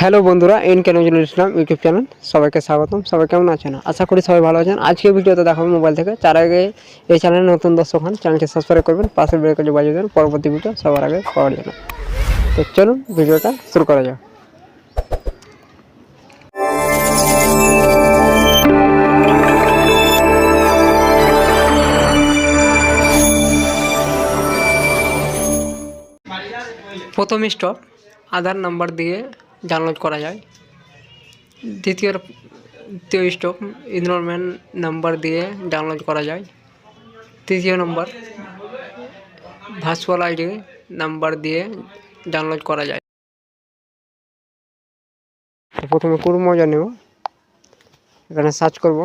Hello বন্ধুরা, N কেন ইসলাম YouTube channel. সবাইকে স্বাগতম। সবাই কেমন আছেন? আশা করি সবাই ভালো আছেন। আজকে ভিডিওতে দেখাবো মোবাইল থেকে। তার আগে এই চ্যানেলে নতুন দর্শক হন, চ্যানেলটি সাবস্ক্রাইব করবেন, পাশের বেলকটি বাজিয়ে দেবেন। পরবর্তী ভিডিও সবার আগে পাওয়ার জন্য। তো চলুন ভিডিওটা শুরু করা যাক। প্রথম স্টপ আধার নাম্বার দিয়ে ডাউনলোড করা যায়। দ্বিতীয় দ্বিতীয় স্টপ ইনরোলমেন্ট নাম্বার দিয়ে ডাউনলোড করা যায়। তৃতীয় নম্বর ভার্চুয়াল আইডি নাম্বার দিয়ে ডাউনলোড করা যায়। প্রথমে কুড়ু মজা নেব? এখানে সার্চ করব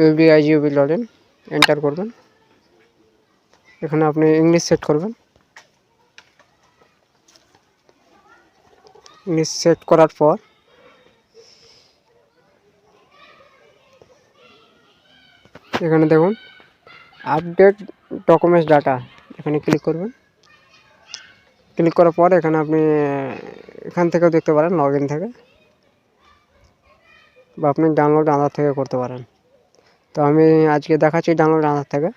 ইউবিআই জিওবি লগ এন্টার করবেন। এখানে আপনি ইংলিশ সেট করবেন। সেট করার পর। এখানে দেখুন আপডেট ডকুমেন্টস ডাটা এখানে ক্লিক করবেন। ক্লিক করার পর এখানে আপনি, এখান থেকেও দেখতে পারেন লগ ইন থেকে। বা আপনি ডাউনলোড আধার থেকে করতে পারেন। তো আমি আজকে দেখাচ্ছি ডাউনলোড আধার থেকে।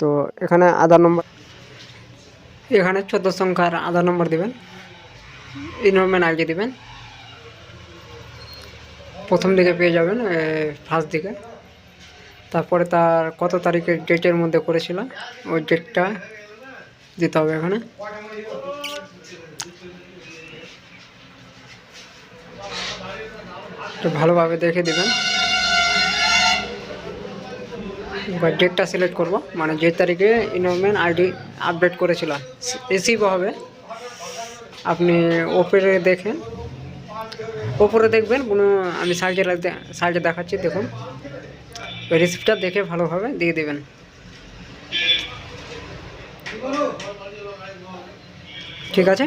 তো এখানে আধার নম্বর এখানে চোদ্দ সংখ্যার আধার নম্বর দিবেন। ইনরোলমেন্ট আইডি দিবেন। প্রথম দিকে পেয়ে যাবেন ফার্স্ট দিকে। তারপরে তার কত তারিখের ডেটের মধ্যে করেছিলাম, ওই ডেটটা দিতে হবে এখানে। ভালোভাবে দেখে দিবেন। এবার ডেটটা সিলেক্ট করব। মানে যে তারিখে ইনরোলমেন্ট আইডি আপডেট করেছিল রিসিভ হবে। আপনি ওপরে দেখেন। ওপরে দেখবেন, কোনো আমি সাইজে সাইজে দেখাচ্ছি, দেখুন। ওই রিসিপ্টটা দেখে ভালোভাবে দিয়ে দেবেন। ঠিক আছে?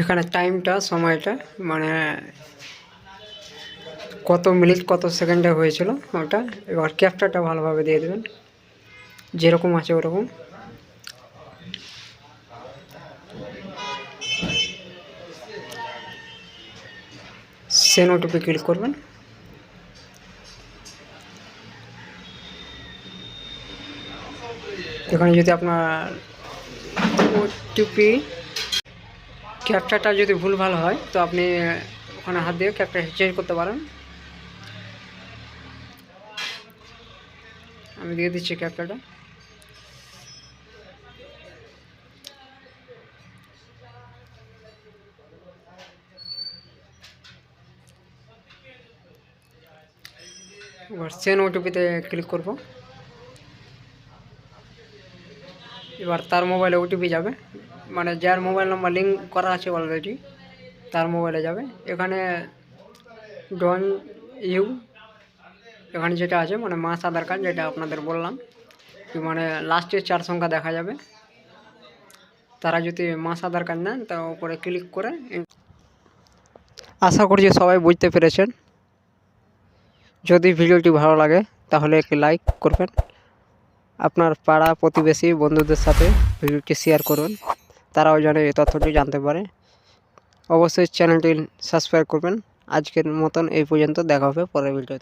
এখানে টাইমটা সময়টা মানে কত মিনিট কত সেকেন্ডে হয়েছিল ওটা, এবার ক্যাপচারটা ভালোভাবে দিয়ে দেবেন। যেরকম আছে ওরকম। সেন ওটিপি ক্লিক করবেন। এখানে যদি আপনার ওটিপি ক্যাপচারটা যদি ভুলভাল হয়, তো আপনি ওখানে হাত দিয়ে ক্যাপচার চেঞ্জ করতে পারেন। আমি দিয়ে দিচ্ছি ক্যাপচারটা। এবার সেন ওটিপিতে ক্লিক করব। এবার তার মোবাইলে ওটিপি যাবে। মানে যার মোবাইল নাম্বার লিঙ্ক করা আছে অলরেডি তার মোবাইলে যাবে। এখানে ডন ইউ এখানে যেটা আছে মানে মাস আধার কার্ড যেটা আপনাদের বললাম, কি মানে লাস্টের চার সংখ্যা দেখা যাবে। তারা যদি মাস আধার কার্ড নেন, তা উপরে ক্লিক করে আশা করছি সবাই বুঝতে পেরেছেন। যদি ভিডিওটি ভালো লাগে, তাহলে একটি লাইক করবেন। আপনার পাড়া প্রতিবেশী বন্ধুদের সাথে ভিডিওটি শেয়ার করুন। তারাও যেন এই তথ্যটি জানতে পারে। অবশ্যই চ্যানেলটি সাবস্ক্রাইব করবেন। আজকের মতন এই পর্যন্ত। দেখা হবে পরের ভিডিওতে